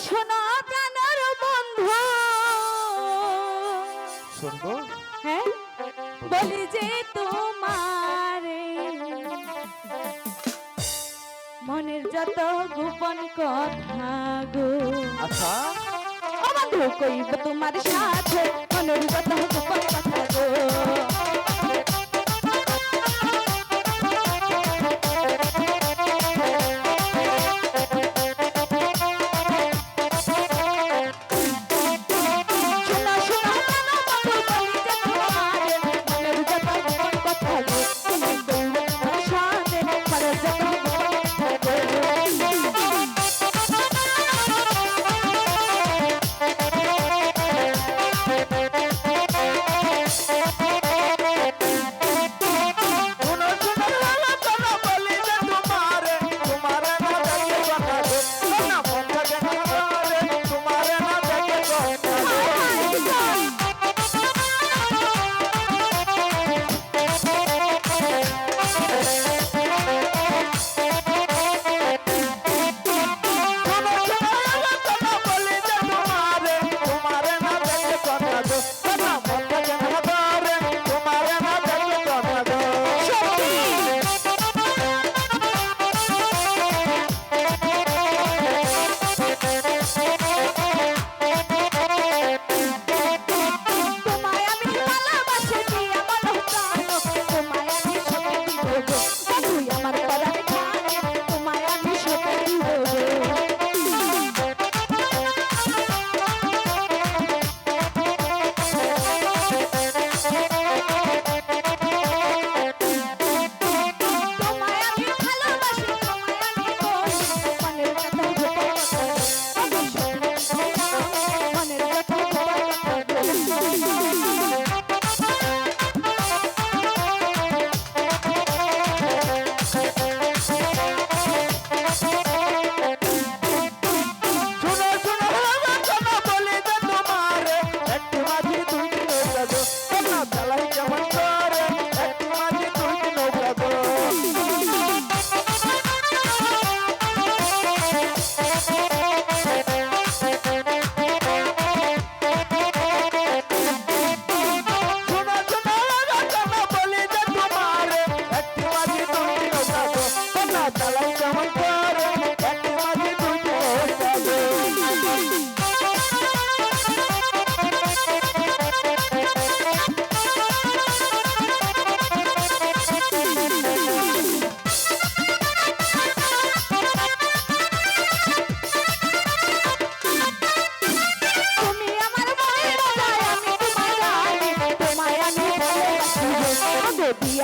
শোনো প্রাণের বন্ধু। শুনব? হ্যাঁ? বলি যে তোমার। মনের যত গোপন কথা গো। আচ্ছা। বন্ধু কইব তোমার সাথে মনের যত গোপন কথা গো।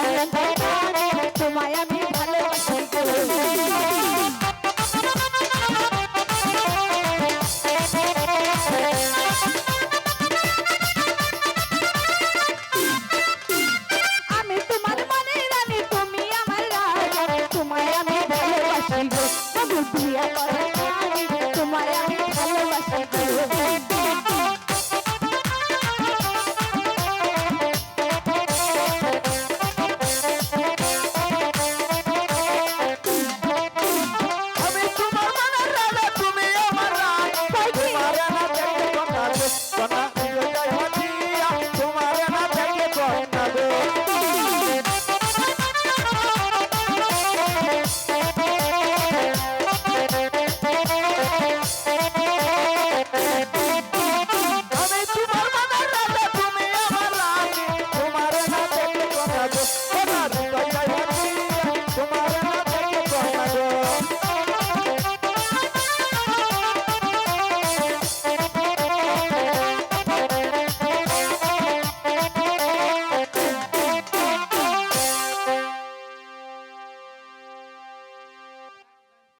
Thank you.